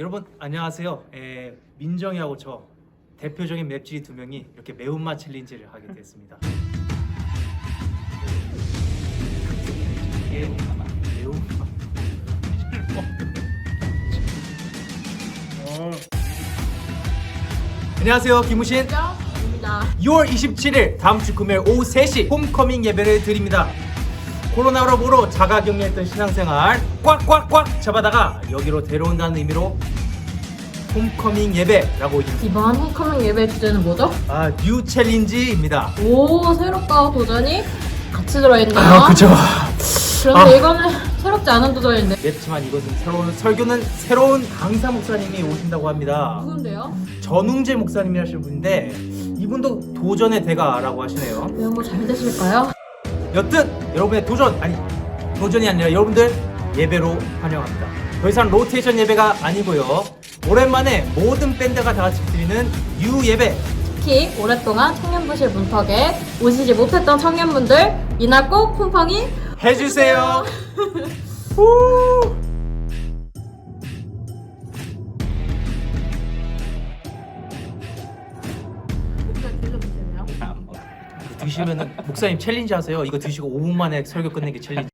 여러분 안녕하세요. 에, 민정이하고 저 대표적인 맵찔이 두 명이 이렇게 매운맛 챌린지를 하게 됐습니다. 매운맛. 매운맛. 어. 안녕하세요 김우신. 입니다. 6월 27일 다음 주 금요일 오후 3시 홈커밍 예배를 드립니다. 코로나로 자가격리했던 신앙생활 꽉꽉꽉 잡아다가 여기로 데려온다는 의미로 홈커밍 예배라고 이번 홈커밍 예배 주제는 뭐죠? 아, 뉴 챌린지입니다. 오 새롭다 도전이 같이 들어있네요. 아, 그죠. 그런데 아. 이거는 새롭지 않은 도전인데 맵지만 이것은 새로운 설교는 새로운 강사 목사님이 오신다고 합니다. 누군데요? 전웅재 목사님이라시는 분인데 이분도 도전의 대가라고 하시네요. 이런 거잘 되실까요? 여튼 여러분의 도전 아니 도전이 아니라 여러분들 예배로 환영합니다. 더 이상 로테이션 예배가 아니고요. 오랜만에 모든 밴드가 다 같이 드리는 유 예배. 특히 오랫동안 청년부실 문턱에 오시지 못했던 청년분들 이날 꼭 홈팡이 해주세요. 드시면은 목사님 챌린지 하세요. 이거 드시고 5분 만에 설교 끝내기 챌린지.